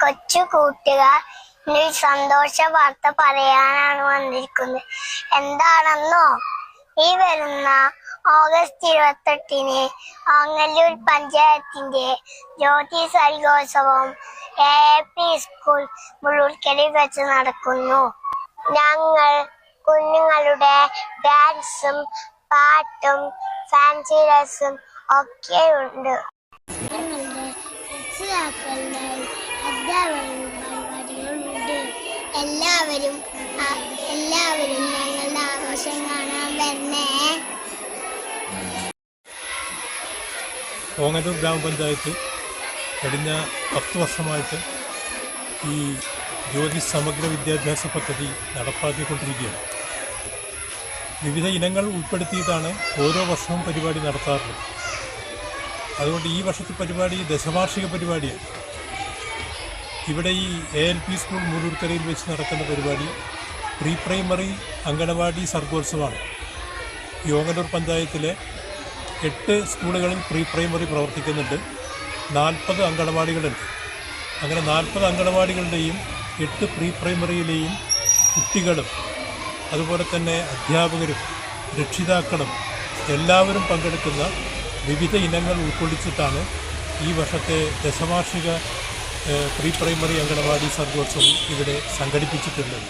കൊച്ചു കൂട്ടുകാർ ഒരു സന്തോഷ വാർത്ത പറയാനാണ് വന്നിരിക്കുന്നത്. എന്താണെന്നോ? ഈ വരുന്ന ഓഗസ്റ്റ് ഇരുപത്തെട്ടിന് ആങ്ങല്ലൂർ പഞ്ചായത്തിന്റെ ജ്യോതി സൈകോത്സവം എ പി സ്കൂൾ മുഴുക്കലിൽ വെച്ച് നടക്കുന്നു. ഞങ്ങൾ കുഞ്ഞുങ്ങളുടെ ഡാൻസും പാട്ടും ഫാൻസി ഡ്രസ്സും ഒക്കെ ഉണ്ട് പരിപാടികളുണ്ട് എല്ലാവരും എല്ലാവരും ഞങ്ങളുടെ ആഘോഷം കാണാൻ വരണേ ഓങ്ങല്ലൂർ ഗ്രാമപഞ്ചായത്ത് കഴിഞ്ഞ പത്ത് വർഷമായിട്ട് ഈ ജ്യോതി സമഗ്ര വിദ്യാഭ്യാസ പദ്ധതി നടപ്പാക്കിക്കൊണ്ടിരിക്കുകയാണ്. വിവിധ ഇനങ്ങൾ ഉൾപ്പെടുത്തിയിട്ടാണ് ഓരോ വർഷവും പരിപാടി നടത്താറുള്ളത്. അതുകൊണ്ട് ഈ വർഷത്തെ പരിപാടി ദശവാർഷിക പരിപാടിയാണ്. ഇവിടെ ഈ എ എൽ പി സ്കൂൾ മൂലൂർക്കരയിൽ വെച്ച് നടക്കുന്ന പരിപാടി പ്രീ പ്രൈമറി അങ്കണവാടി സർഗോത്സവമാണ്. യോഗനൂർ പഞ്ചായത്തിലെ എട്ട് സ്കൂളുകളിൽ പ്രീ പ്രൈമറി പ്രവർത്തിക്കുന്നുണ്ട്. നാൽപ്പത് അങ്കണവാടികളുണ്ട് അങ്ങനെ നാൽപ്പത് അങ്കണവാടികളുടെയും എട്ട് പ്രീ പ്രൈമറിയിലെയും കുട്ടികളും അതുപോലെ തന്നെ അധ്യാപകരും രക്ഷിതാക്കളും എല്ലാവരും പങ്കെടുക്കുന്ന വിവിധ ഇനങ്ങൾ ഉൾക്കൊള്ളിച്ചിട്ടാണ് ഈ വർഷത്തെ ദശവാർഷിക പ്രീ പ്രൈമറി അംഗനവാടി സർഗോത്സവം ഇവിടെ സംഘടിപ്പിച്ചിട്ടുള്ളത്